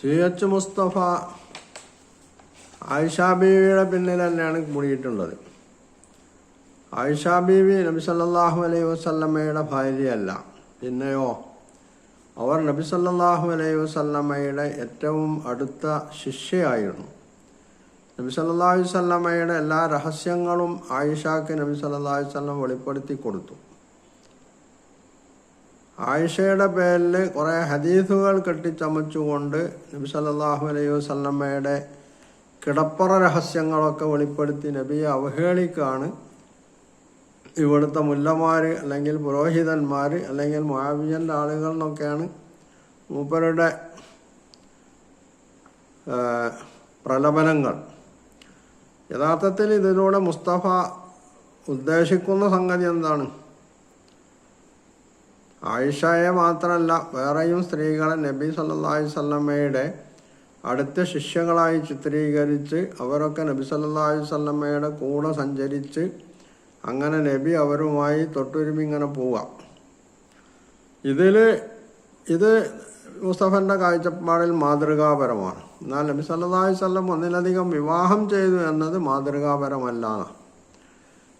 C H Mustafa Ayisha ബീവിയുടെ പിന്നിൽ തന്നെയാണ് മുടിയിട്ടുള്ളത്. ആയിഷ ബീവി നബി സല്ലല്ലാഹു അലൈഹി വസല്ലമ്മയുടെ ഭാര്യയല്ല. പിന്നെയോ അവർ നബി സല്ലല്ലാഹു അലൈഹി വസല്ലമ്മയുടെ ഏറ്റവും അടുത്ത ശിഷ്യയായിരുന്നു. നബി സല്ലല്ലാഹു അലൈഹി വസല്ലമ്മയുടെ എല്ലാ രഹസ്യങ്ങളും ആയിഷാക്ക് നബി അലൈഹി വസല്ലം വെളിപ്പെടുത്തി കൊടുത്തു. ആയിഷയുടെ പേരിൽ കുറേ ഹദീസുകൾ കെട്ടിച്ചമച്ചുകൊണ്ട് നബി സല്ലാഹു അലൈഹി വസല്ലമ്മയുടെ കിടപ്പറ രഹസ്യങ്ങളൊക്കെ വെളിപ്പെടുത്തി നബിയെ അവഹേളിക്കാണ് ഇവിടുത്തെ മുല്ലമാർ അല്ലെങ്കിൽ പുരോഹിതന്മാർ അല്ലെങ്കിൽ മുആവിയന്റെ ആളുകൾ എന്നൊക്കെയാണ് മൂപ്പരുടെ പ്രലപനങ്ങൾ. യഥാർത്ഥത്തിൽ ഇതിലൂടെ മുസ്തഫ ഉദ്ദേശിക്കുന്ന സംഗതി എന്താണ്? ആയിഷയെ മാത്രമല്ല വേറെയും സ്ത്രീകളെ നബി സല്ലാഹി സ്വല്ലമ്മയുടെ അടുത്ത ശിഷ്യകളായി ചിത്രീകരിച്ച് അവരൊക്കെ നബി സല്ലാഹി സ്വല്ലമ്മയുടെ കൂടെ സഞ്ചരിച്ച് അങ്ങനെ നബി അവരുമായി തൊട്ടുരുമി ഇങ്ങനെ പോവാം. ഇതിൽ ഇത് മുസ്തഫന്റെ കാഴ്ചപ്പാടിൽ മാതൃകാപരമാണ്. എന്നാൽ നബി സല്ലാഹി സ്വല്ലം ഒന്നിലധികം വിവാഹം ചെയ്തു എന്നത് മാതൃകാപരമല്ല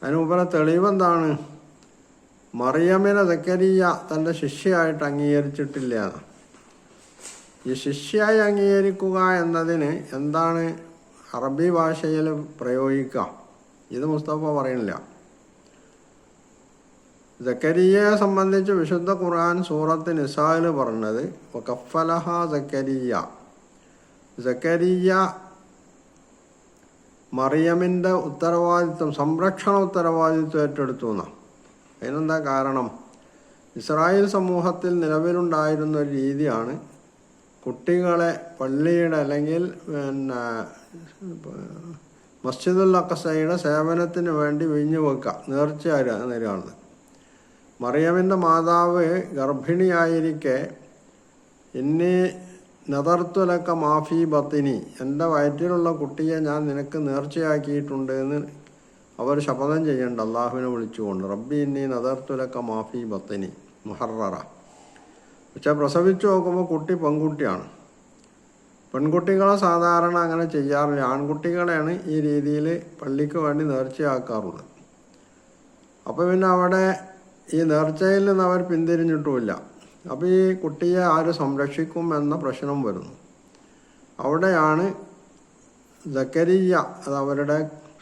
അതിനുപരി തെളിവെന്താണ്? മറിയമ്മിനെ സക്കരിയ തന്റെ ശിഷ്യയായിട്ട് അംഗീകരിച്ചിട്ടില്ല. ഈ ശിഷ്യയായി അംഗീകരിക്കുക എന്നതിന് എന്താണ് അറബി ഭാഷയിൽ പ്രയോഗിക്കുക? ഇത് മുസ്തഫ പറയുന്നില്ല. സക്കരിയയെ സംബന്ധിച്ച് വിശുദ്ധ ഖുർആൻ സൂറത്ത് നിസായിൽ പറഞ്ഞത് കഫലഹ ജക്കരിയ ജക്കരിയ മറിയമിന്റെ ഉത്തരവാദിത്വം സംരക്ഷണ ഉത്തരവാദിത്വം ഏറ്റെടുത്തു എന്നാണ്. അതിനെന്താ കാരണം? ഇസ്രായേൽ സമൂഹത്തിൽ നിലവിലുണ്ടായിരുന്ന ഒരു രീതിയാണ് കുട്ടികളെ പള്ളിയുടെ അല്ലെങ്കിൽ പിന്നെ മസ്ജിദുൽ അക്കസയുടെ സേവനത്തിന് വേണ്ടി വിഞ്ഞു വെക്കുക നേർച്ചയായി നിരാണ് മറിയമിന്റെ മാതാവ് ഗർഭിണിയായിരിക്കെ ഇനി നദർത്തുലക്ക മാഫി ബത്തിനി എന്റെ വയറ്റിലുള്ള കുട്ടിയെ ഞാൻ നിനക്ക് നേർച്ചയാക്കിയിട്ടുണ്ട് എന്ന് അവർ ശപഥം ചെയ്യേണ്ട അള്ളാഹുവിനെ വിളിച്ചുകൊണ്ട് റബ്ബി ഇന്നി നദർത്തുലക്ക മാഫി ബത്തനി മുഹററ. പക്ഷെ പ്രസവിച്ചു നോക്കുമ്പോൾ കുട്ടി പെൺകുട്ടിയാണ്. പെൺകുട്ടികളെ സാധാരണ അങ്ങനെ ചെയ്യാറില്ല. ആൺകുട്ടികളെയാണ് ഈ രീതിയിൽ പള്ളിക്ക് വേണ്ടി നേർച്ചയാക്കാറുള്ളത്. അപ്പോൾ പിന്നെ അവിടെ ഈ നേർച്ചയിൽ നിന്ന് അവർ പിന്തിരിഞ്ഞിട്ടുമില്ല. അപ്പോൾ ഈ കുട്ടിയെ ആര് സംരക്ഷിക്കും എന്ന പ്രശ്നം വരുന്നു. അവിടെയാണ് ജക്കരിയ അത് അവരുടെ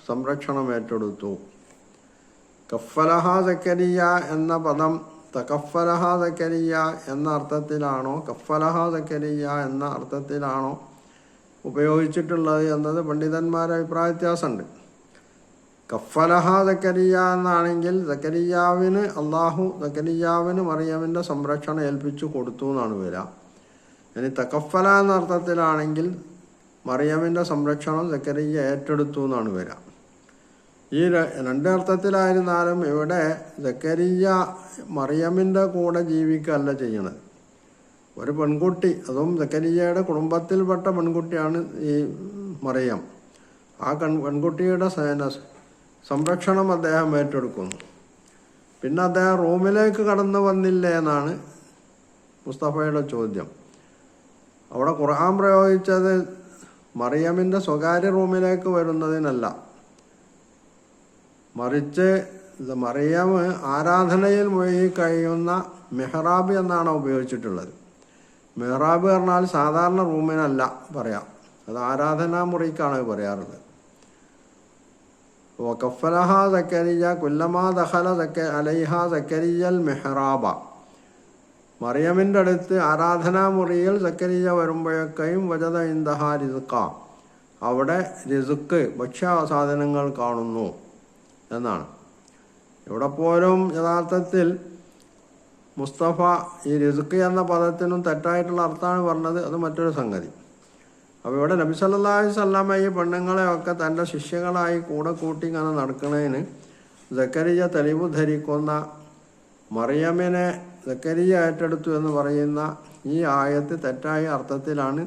സംരക്ഷണം ഏറ്റെടുത്തു. കഫലഹ സക്കരിയ എന്ന പദം തകഫലഹ സക്കരിയ എന്ന അർത്ഥത്തിലാണോ കഫലഹ സക്കരിയ എന്ന അർത്ഥത്തിലാണോ ഉപയോഗിച്ചിട്ടുള്ളത് എന്നത് പണ്ഡിതന്മാരെ അഭിപ്രായ വ്യത്യാസമുണ്ട്. കഫലഹ സക്കരിയ എന്നാണെങ്കിൽ സക്കരിയാവിന് അള്ളാഹു സക്കരിയാവിന് മറിയമിന്റെ സംരക്ഷണം ഏൽപ്പിച്ചു കൊടുത്തു എന്നാണ് വരിക. ഇനി തകഫല എന്ന അർത്ഥത്തിലാണെങ്കിൽ മറിയമിന്റെ സംരക്ഷണം സക്കരിയ ഏറ്റെടുത്തു എന്നാണ് വരിക. ഈ രണ്ടർത്ഥത്തിലായിരുന്നാലും ഇവിടെ ജക്കരിയ മറിയമ്മിന്റെ കൂടെ ജീവിക്കുകയല്ല ചെയ്യണത്. ഒരു പെൺകുട്ടി അതും ജക്കരിയയുടെ കുടുംബത്തിൽപ്പെട്ട പെൺകുട്ടിയാണ് ഈ മറിയം. ആ കൺ പെൺകുട്ടിയുടെ സംരക്ഷണം അദ്ദേഹം ഏറ്റെടുക്കുന്നു. പിന്നെ അദ്ദേഹം റൂമിലേക്ക് കടന്നു വന്നില്ലേ എന്നാണ് മുസ്തഫയുടെ ചോദ്യം. അവിടെ ഖുർആൻ പ്രയോഗിച്ചത് മറിയമിന്റെ സ്വകാര്യ റൂമിലേക്ക് വരുന്നതിനല്ല. മറിച്ച് ഇത് മറിയം ആരാധനയിൽ മുഴുകി കഴിയുന്ന മെഹ്റാബ് എന്നാണ് ഉപയോഗിച്ചിട്ടുള്ളത്. മെഹ്റാബ് പറഞ്ഞാൽ സാധാരണ റൂമിനല്ല പറയാം. അത് ആരാധനാ മുറിക്കാണ് പറയാറുള്ളത്. വക്കഫലഹ സക്കരിയ കുല്ലമാ ദഹല സക്ക അലൈഹ സക്കരിയൽ മെഹ്റാബ. മറിയമിന്റെ അടുത്ത് ആരാധനാ മുറിയിൽ സക്കരിയ വരുമ്പോഴൊക്കെയും വജത ഇന്ദഹ റിസുക്ക അവിടെ റിസുക്ക് ഭക്ഷ്യ സാധനങ്ങൾ കാണുന്നു. എന്നാണ്. ഇവിടെ പോലും യഥാർത്ഥത്തിൽ മുസ്തഫ ഈ റിസുക്ക് എന്ന പദത്തിനും തെറ്റായിട്ടുള്ള അർത്ഥമാണ് പറഞ്ഞത്. അത് മറ്റൊരു സംഗതി. അപ്പോൾ ഇവിടെ നബി സല്ലല്ലാഹു അലൈഹി വസല്ലമ ഈ പെണ്ണുങ്ങളെയൊക്കെ തന്റെ ശിഷ്യകളായി കൂടെ കൂട്ടി ഇങ്ങനെ നടക്കുന്നതിന് ജക്കരിയ തെളിവ് ധരിക്കുന്ന മറിയമ്മിനെ ജക്കരിയ ഏറ്റെടുത്തു എന്ന് പറയുന്ന ഈ ആയത്ത് തെറ്റായ അർത്ഥത്തിലാണ്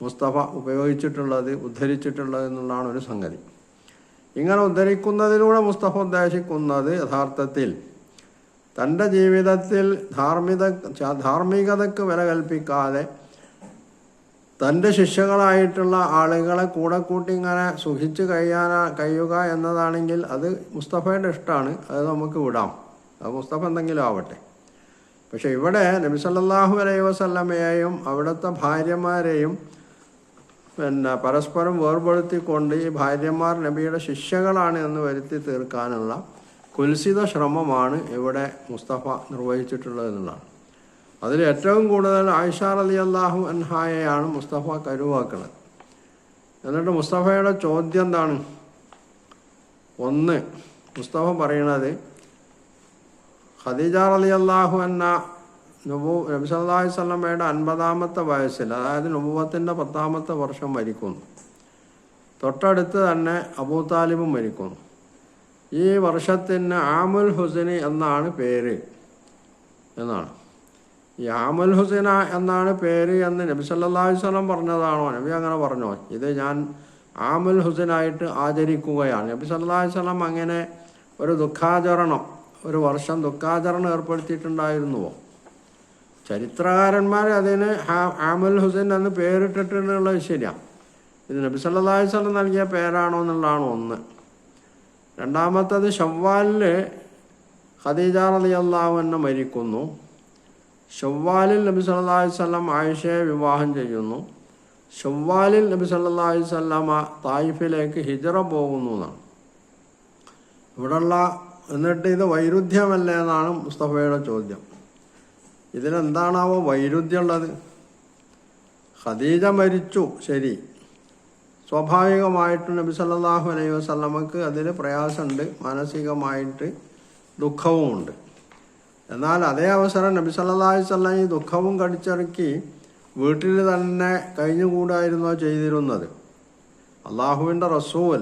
മുസ്തഫ ഉപയോഗിച്ചിട്ടുള്ളത് ഉദ്ധരിച്ചിട്ടുള്ളത് എന്നുള്ളതാണ് ഒരു സംഗതി. ഇങ്ങനെ ഉദ്ധരിക്കുന്നതിലൂടെ മുസ്തഫ ഉദ്ദേശിക്കുന്നത് യഥാർത്ഥത്തിൽ തന്റെ ജീവിതത്തിൽ ധാർമ്മിക ധാർമ്മികതയ്ക്ക് വില കൽപ്പിക്കാതെ തന്റെ ശിഷ്യകളായിട്ടുള്ള ആളുകളെ കൂടെ കൂട്ടി ഇങ്ങനെ സുഖിച്ച് കഴിയാനാ കഴിയുക എന്നതാണെങ്കിൽ അത് മുസ്തഫയുടെ ഇഷ്ടമാണ്. അത് നമുക്ക് വിടാം. അത് മുസ്തഫ എന്തെങ്കിലും ആവട്ടെ. പക്ഷെ ഇവിടെ നബിസല്ലാഹു അലൈ വസല്ലമയെയും അവിടുത്തെ ഭാര്യമാരെയും പിന്നെ പരസ്പരം വേർപെടുത്തിക്കൊണ്ട് ഈ ഭാര്യമാർ നബിയുടെ ശിഷ്യകളാണ് എന്ന് വരുത്തി തീർക്കാനുള്ള കുൽസിത ശ്രമമാണ് ഇവിടെ മുസ്തഫ നിർവഹിച്ചിട്ടുള്ളത് എന്നുള്ളതാണ്. അതിൽ ഏറ്റവും കൂടുതൽ ആയിഷ അലി അള്ളാഹു അൻഹായയാണ് മുസ്തഫ കരുവാക്കുന്നത്. എന്നിട്ട് മുസ്തഫയുടെ ചോദ്യം എന്താണ്? ഒന്ന് മുസ്തഫ പറയണത് ഖദീജ അലി അള്ളാഹു എന്ന നബു നബി സല്ലല്ലാഹു അലൈഹി വസല്ലമയുടെ അൻപതാമത്തെ വയസ്സിൽ അതായത് നുബുവത്തിന്റെ പത്താമത്തെ വർഷം മരിക്കുന്നു. തൊട്ടടുത്ത് തന്നെ അബൂ താലിബും മരിക്കുന്നു. ഈ വർഷത്തിന് ആമുൽ ഹുസൈനി എന്നാണ് പേര് എന്നാണ്. ഈ ആമുൽ ഹുസൈന എന്നാണ് പേര് എന്ന് നബി സല്ലാഹു സ്വലം പറഞ്ഞതാണോ? നബി അങ്ങനെ പറഞ്ഞോ? ഇത് ഞാൻ ആമുൽ ഹുസൈനായിട്ട് ആചരിക്കുകയാണ്. നബി സല്ലാഹു സ്വലം അങ്ങനെ ഒരു ദുഃഖാചരണം ഒരു വർഷം ദുഃഖാചരണം ഏർപ്പെടുത്തിയിട്ടുണ്ടായിരുന്നുവോ? ചരിത്രകാരന്മാർ അതിന് ആമൽ ഹുസൈൻ എന്ന് പേരിട്ടിട്ടുള്ളത് ശരിയാണ് ഇത് നബി സല്ലാഹു സ്വലം നൽകിയ പേരാണോ എന്നുള്ളതാണ് ഒന്ന്. രണ്ടാമത്തത് ഷവ്വാലിൽ ഖദീജ റളിയല്ലാഹു അൻഹ മരിക്കുന്നു. ഷവ്വാലിൽ നബി സല്ലാഹു വസല്ലം ആയിഷയെ വിവാഹം ചെയ്യുന്നു. ഷവ്വാലിൽ നബി സല്ലാഹു അലൈഹി വസല്ലമ തായിഫിലേക്ക് ഹിജറ പോകുന്നു എന്നാണ്. ഇവിടെയുള്ള എന്നിട്ട് ഇത് വൈരുദ്ധ്യമല്ലേ എന്നാണ് മുസ്തഫയുടെ ചോദ്യം. ഇതിലെന്താണാവോ വൈരുദ്ധ്യമുള്ളത് ഖദീജ മരിച്ചു ശരി. സ്വാഭാവികമായിട്ട് നബി സല്ലാഹു അലൈഹി വസ്ലമക്ക് അതിൽ പ്രയാസമുണ്ട് മാനസികമായിട്ട് ദുഃഖവും ഉണ്ട് എന്നാൽ അതേ അവസരം നബി സല്ലാഹു വസല്ലം ഈ ദുഃഖവും കടിച്ചിറക്കി വീട്ടിൽ തന്നെ കഴിഞ്ഞുകൂടായിരുന്നോ ചെയ്തിരുന്നത്? അള്ളാഹുവിന്റെ റസൂൽ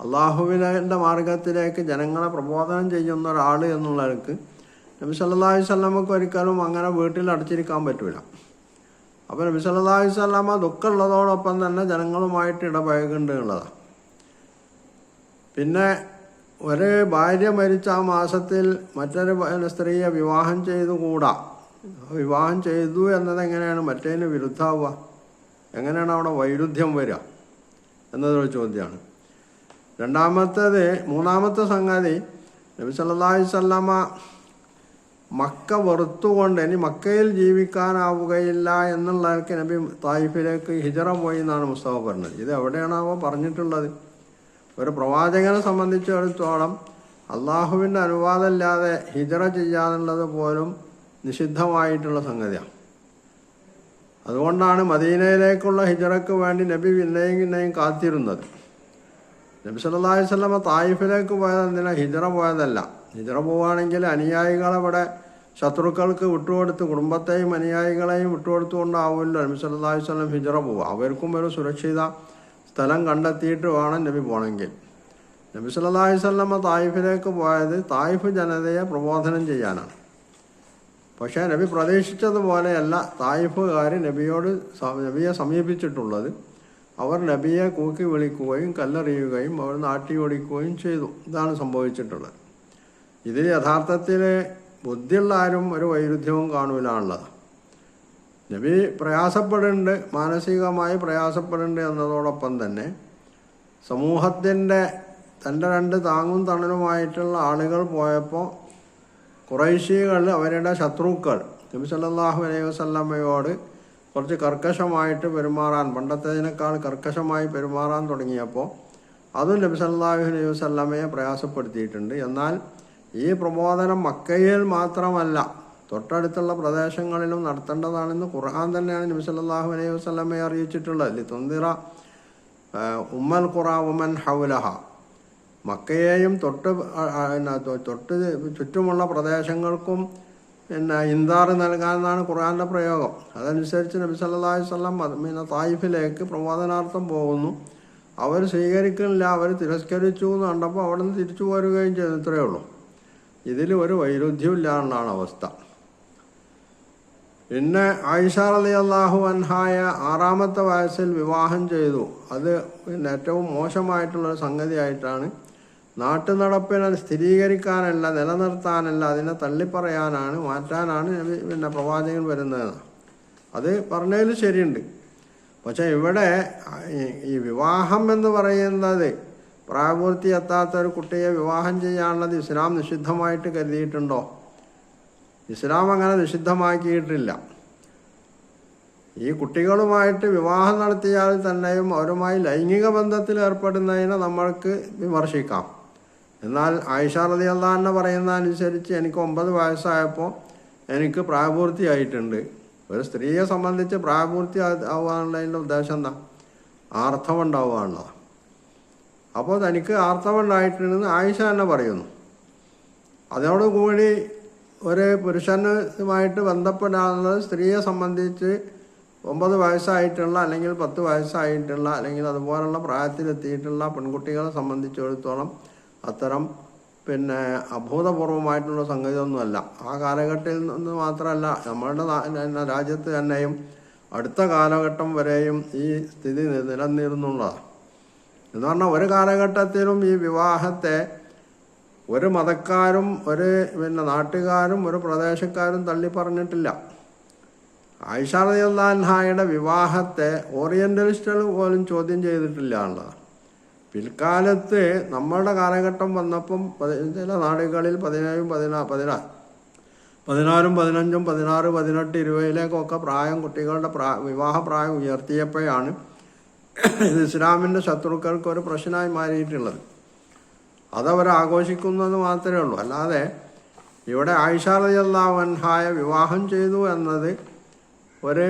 അള്ളാഹുവിന്റെ മാർഗത്തിലേക്ക് ജനങ്ങളെ പ്രബോധനം ചെയ്യുന്ന ഒരാൾ എന്നുള്ളവർക്ക് നബി സല്ലല്ലാഹു അലൈഹി വസല്ലമക്ക് ഒരിക്കലും അങ്ങനെ വീട്ടിൽ അടച്ചിരിക്കാൻ പറ്റൂല. അപ്പോൾ നബി സല്ലല്ലാഹു അലൈഹി ദുഃഖം ഉള്ളതോടൊപ്പം തന്നെ ജനങ്ങളുമായിട്ട് ഇടപഴകുന്നുണ്ട് എന്നുള്ളതാണ് പിന്നെ ഒരു ഭാര്യ മരിച്ച ആ മാസത്തിൽ മറ്റൊരു സ്ത്രീയെ വിവാഹം ചെയ്തുകൂടാ വിവാഹം ചെയ്തു എന്നത് എങ്ങനെയാണ്? മറ്റേതിന് വിരുദ്ധാവുക. എങ്ങനെയാണ് അവിടെ വൈരുദ്ധ്യം വരിക? എന്നതൊരു ചോദ്യമാണ്. രണ്ടാമത്തേത് മൂന്നാമത്തെ സംഗതി നബി സല്ലല്ലാഹു അലൈഹി വസല്ലമ മക്ക വെറുത്തുകൊണ്ട് ഇനി മക്കയിൽ ജീവിക്കാനാവുകയില്ല എന്നുള്ളവർക്ക് നബി തായിഫിലേക്ക് ഹിജറ പോയി എന്നാണ് മുസ്തഫ പറഞ്ഞത്. ഇത് എവിടെയാണാവോ പറഞ്ഞിട്ടുള്ളത്. ഒരു പ്രവാചകനെ സംബന്ധിച്ചിടത്തോളം അള്ളാഹുവിന്റെ അനുവാദമില്ലാതെ ഹിജറ ചെയ്യാന്നുള്ളത് പോലും നിഷിദ്ധമായിട്ടുള്ള സംഗതിയാണ്. അതുകൊണ്ടാണ് മദീനയിലേക്കുള്ള ഹിജറയ്ക്ക് വേണ്ടി നബി പിന്നെയും പിന്നെയും കാത്തിരുന്നത്. നബി സല്ലാ അലൈഹി വസല്ലമ തായിഫിലേക്ക് പോയത് എന്തിനാ? ഹിജറ പോയതല്ല. ഹിജറ പോവുകയാണെങ്കിൽ അനുയായികളെ ഇവിടെ ശത്രുക്കൾക്ക് വിട്ടുകൊടുത്ത് കുടുംബത്തെയും അനുയായികളെയും വിട്ടുകൊടുത്തുകൊണ്ടാവുമല്ലോ നബി സല്ലല്ലാഹു അലൈഹി വസല്ലം ഹിജറ പോവുക. അവർക്കും ഒരു സുരക്ഷിത സ്ഥലം കണ്ടെത്തിയിട്ട് വേണം നബി പോകണമെങ്കിൽ. നബി സല്ലല്ലാഹു അലൈഹി വസല്ലമ തായിഫിലേക്ക് പോയത് തായിഫ് ജനതയെ പ്രബോധനം ചെയ്യാനാണ്. പക്ഷേ നബി പ്രതീക്ഷിച്ചതുപോലെയല്ല തായിഫുകാർ നബിയോട് നബിയെ സമീപിച്ചിട്ടുള്ളത്. അവർ നബിയെ കൂക്കി വിളിക്കുകയും കല്ലെറിയുകയും അവർ നാട്ടി ഓടിക്കുകയും ചെയ്തു. ഇതാണ് സംഭവിച്ചിട്ടുള്ളത്. ഇതിൽ യഥാർത്ഥത്തിൽ ബുദ്ധിയുള്ള ആരും ഒരു വൈരുദ്ധ്യവും കാണൂലാണുള്ളത്. നബി പ്രയാസപ്പെടുന്നുണ്ട് മാനസികമായി പ്രയാസപ്പെടുന്നുണ്ട് എന്നതോടൊപ്പം തന്നെ സമൂഹത്തിന്റെ തന്റെ രണ്ട് താങ്ങും തണലുമായിട്ടുള്ള ആളുകൾ പോയപ്പോൾ കുറേശികൾ അവരുടെ ശത്രുക്കൾ നബി സല്ലാഹു അലൈഹി വസ്ലമ്മയോട് കുറച്ച് കർക്കശമായിട്ട് പെരുമാറാൻ പണ്ടത്തേതിനേക്കാൾ കർക്കശമായി പെരുമാറാൻ തുടങ്ങിയപ്പോൾ അതും നബി സല്ലാഹു അലൈഹി വസ്ലമ്മയെ പ്രയാസപ്പെടുത്തിയിട്ടുണ്ട്. എന്നാൽ ഈ പ്രബോധനം മക്കയിൽ മാത്രമല്ല തൊട്ടടുത്തുള്ള പ്രദേശങ്ങളിലും നടത്തേണ്ടതാണെന്ന് ഖുർആൻ തന്നെയാണ് നബി സല്ലല്ലാഹു അലൈഹി വസല്ലമയെ അറിയിച്ചിട്ടുള്ളത്. ലിത്തുന്തിറ ഉമ്മൽ ഖുറ ഉമൻ ഹൗലഹ. മക്കയെയും തൊട്ട് തൊട്ട് ചുറ്റുമുള്ള പ്രദേശങ്ങൾക്കും പിന്നെ ഇന്താറ് നൽകാനെന്നാണ് ഖുർആാന്റെ പ്രയോഗം. അതനുസരിച്ച് നബി സല്ലല്ലാഹു വല്ലം പിന്നെ തായിഫിലേക്ക് പ്രബോധനാർത്ഥം പോകുന്നു. അവർ സ്വീകരിക്കുന്നില്ല അവർ തിരസ്കരിച്ചു എന്ന് കണ്ടപ്പോൾ അവിടെ നിന്ന് തിരിച്ചു പോരുകയും ചെയ്തു ഇത്രയേ ഉള്ളൂ. ഇതിൽ ഒരു വൈരുദ്ധ്യമില്ലാണ്ടാണ് അവസ്ഥ. പിന്നെ ആയിഷ അലി അള്ളാഹു അൻഹായ ആറാമത്തെ വയസ്സിൽ വിവാഹം ചെയ്തു. അത് പിന്നെ ഏറ്റവും മോശമായിട്ടുള്ളൊരു സംഗതിയായിട്ടാണ്. നാട്ടു നടപ്പിനെ സ്ഥിരീകരിക്കാനല്ല നിലനിർത്താനല്ല അതിനെ തള്ളിപ്പറയാനാണ് മാറ്റാനാണ് പിന്നെ പ്രവാചകൻ വരുന്നത്. അത് പറഞ്ഞതിൽ ശരിയുണ്ട്. പക്ഷേ ഇവിടെ ഈ വിവാഹം എന്ന് പറയുന്നത് പ്രായപൂർത്തി എത്താത്ത ഒരു കുട്ടിയെ വിവാഹം ചെയ്യാനുള്ളത് ഇസ്ലാം നിഷിദ്ധമായിട്ട് കരുതിയിട്ടുണ്ടോ? ഇസ്ലാം അങ്ങനെ നിഷിദ്ധമാക്കിയിട്ടില്ല. ഈ കുട്ടികളുമായിട്ട് വിവാഹം നടത്തിയാൽ തന്നെയും അവരുമായി ലൈംഗിക ബന്ധത്തിൽ ഏർപ്പെടുന്നതിനെ നമ്മൾക്ക് വിമർശിക്കാം. എന്നാൽ ആയിഷ റതി അള്ളഹാന്നെ പറയുന്ന അനുസരിച്ച് എനിക്ക് ഒമ്പത് വയസ്സായപ്പോൾ എനിക്ക് പ്രായപൂർത്തിയായിട്ടുണ്ട് ഒരു സ്ത്രീയെ സംബന്ധിച്ച് പ്രായപൂർത്തി ആവാനുള്ളതിന്റെ ഉദ്ദേശം എന്താ? ആർത്തവം ഉണ്ടാവുകയാണല്ലോ അപ്പോൾ തനിക്ക് ആർത്തവം ഉണ്ടായിട്ടുണ്ടെന്ന് ആയിഷ തന്നെ പറയുന്നു. അതോടുകൂടി ഒരു പുരുഷനുമായിട്ട് ബന്ധപ്പെടാനുള്ളത് സ്ത്രീയെ സംബന്ധിച്ച് ഒമ്പത് വയസ്സായിട്ടുള്ള അല്ലെങ്കിൽ പത്ത് വയസ്സായിട്ടുള്ള അല്ലെങ്കിൽ അതുപോലുള്ള പ്രായത്തിലെത്തിയിട്ടുള്ള പെൺകുട്ടികളെ സംബന്ധിച്ചിടത്തോളം അത്തരം പിന്നെ അഭൂതപൂർവമായിട്ടുള്ള സംഗതിയൊന്നുമല്ല. ആ കാലഘട്ടത്തിൽ നിന്ന് മാത്രമല്ല നമ്മളുടെ രാജ്യത്ത് തന്നെയും അടുത്ത കാലഘട്ടം വരെയും ഈ സ്ഥിതി നി- നിലനിന്നിരുന്നുള്ളതാണ്. എന്ന് പറഞ്ഞാൽ ഒരു കാലഘട്ടത്തിലും ഈ വിവാഹത്തെ ഒരു മതക്കാരും ഒരു പിന്നെ നാട്ടുകാരും ഒരു പ്രദേശക്കാരും തള്ളി പറഞ്ഞിട്ടില്ല. ആയിഷ റളിയല്ലാഹയുടെ വിവാഹത്തെ ഓറിയന്റലിസ്റ്റുകൾ പോലും ചോദ്യം ചെയ്തിട്ടില്ല എന്നുള്ളതാണ്. പിൽക്കാലത്ത് നമ്മളുടെ കാലഘട്ടം വന്നപ്പം ചില നാടുകളിൽ പതിനേഴും പതിനാ പതിനാ പതിനാറും പതിനഞ്ചും പതിനാറ് പതിനെട്ട് ഇരുപതിലേക്കൊക്കെ പ്രായം കുട്ടികളുടെ പ്രാ വിവാഹ പ്രായം ഉയർത്തിയപ്പോഴാണ് ഇത് ഇസ്ലാമിന്റെ ശത്രുക്കൾക്ക് ഒരു പ്രശ്നമായി മാറിയിട്ടുള്ളത്. അതവർ ആഘോഷിക്കുന്നത് മാത്രമേ ഉള്ളൂ. അല്ലാതെ ഇവിടെ ആയിഷ റളിയല്ലാഹുഅൻഹായ വിവാഹം ചെയ്തു എന്നത് ഒരു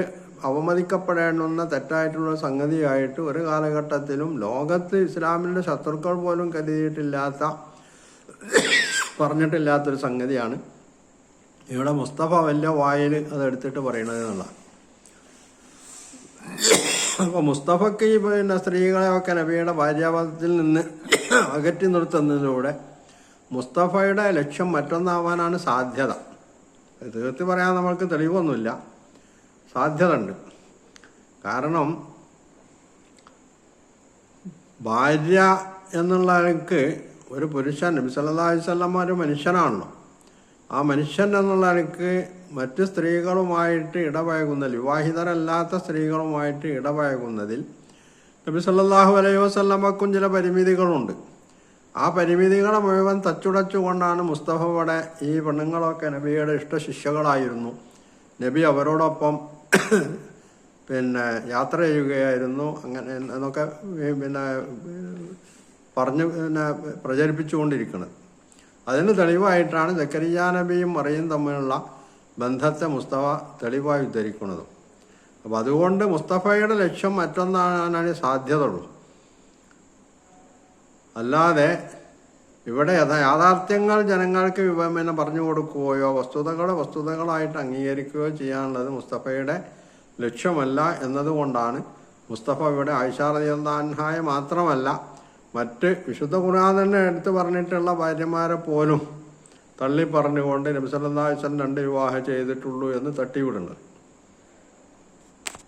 അവമതിക്കപ്പെടേണ്ടുന്ന തെറ്റായിട്ടുള്ള സംഗതിയായിട്ട് ഒരു കാലഘട്ടത്തിലും ലോകത്ത് ഇസ്ലാമിന്റെ ശത്രുക്കൾ പോലും കരുതിയിട്ടില്ലാത്ത പറഞ്ഞിട്ടില്ലാത്തൊരു സംഗതിയാണ്. ഇവിടെ മുസ്തഫ വല്ല വായിൽ അതെടുത്തിട്ട് പറയണത് എന്നുള്ളതാണ്. അപ്പോൾ മുസ്തഫയ്ക്ക് ഈ പിന്നെ സ്ത്രീകളെയൊക്കെ നബിയുടെ ഭാര്യാവാദത്തിൽ നിന്ന് അകറ്റി നിർത്തുന്നതിലൂടെ മുസ്തഫയുടെ ലക്ഷ്യം മറ്റൊന്നാവാനാണ് സാധ്യത. തീർത്തി പറയാൻ നമ്മൾക്ക് തെളിവൊന്നുമില്ല. സാധ്യത ഉണ്ട് കാരണം ഭാര്യ എന്നുള്ള ആൾക്ക് ഒരു പുരുഷൻ നബി സല്ലല്ലാഹു അലൈഹി വസല്ലമ ഒരു മനുഷ്യനാണല്ലോ. ആ മനുഷ്യൻ എന്നുള്ള ആൾക്ക് മറ്റ് സ്ത്രീകളുമായിട്ട് ഇടപഴകുന്നതിൽ വിവാഹിതരല്ലാത്ത സ്ത്രീകളുമായിട്ട് ഇടപഴകുന്നതിൽ നബി സല്ലാഹു അലൈഹി വസ്ലമക്കും ചില പരിമിതികളുണ്ട്. ആ പരിമിതികളെ മുഴുവൻ തച്ചുടച്ചുകൊണ്ടാണ് മുസ്തഫയുടെ ഈ പെണ്ണുങ്ങളൊക്കെ നബിയുടെ ഇഷ്ട ശിഷ്യകളായിരുന്നു. നബി അവരോടൊപ്പം പിന്നെ യാത്ര ചെയ്യുകയായിരുന്നു. അങ്ങനെ എന്നൊക്കെ പിന്നെ പറഞ്ഞു പിന്നെ പ്രചരിപ്പിച്ചുകൊണ്ടിരിക്കുന്നത്. അതിന് തെളിവായിട്ടാണ് ജക്കരിയ നബിയും മറിയും തമ്മിലുള്ള ബന്ധത്തെ മുസ്തഫ തെളിവായി ഉദ്ധരിക്കുന്നതും. അപ്പം അതുകൊണ്ട് മുസ്തഫയുടെ ലക്ഷ്യം മറ്റൊന്നാണ് സാധ്യതയുള്ളൂ. അല്ലാതെ ഇവിടെ യഥാ യാഥാർത്ഥ്യങ്ങൾ ജനങ്ങൾക്ക് വിവരണം പറഞ്ഞു കൊടുക്കുകയോ വസ്തുതകളെ വസ്തുതകളായിട്ട് അംഗീകരിക്കുകയോ ചെയ്യാനുള്ളത് മുസ്തഫയുടെ ലക്ഷ്യമല്ല എന്നതുകൊണ്ടാണ് മുസ്തഫ ഇവിടെ ആയിഷാറിയാൻഹായ മാത്രമല്ല മറ്റ് വിശുദ്ധ ഖുർആൻ തന്നെ എടുത്തു പറഞ്ഞിട്ടുള്ള ഭാര്യമാരെ പോലും തള്ളി പറഞ്ഞുകൊണ്ട് നബി സല്ലല്ലാഹു അലൈഹി വസല്ലം രണ്ട് വിവാഹം ചെയ്തിട്ടുള്ളൂ എന്ന് തട്ടിവിടുന്നത്.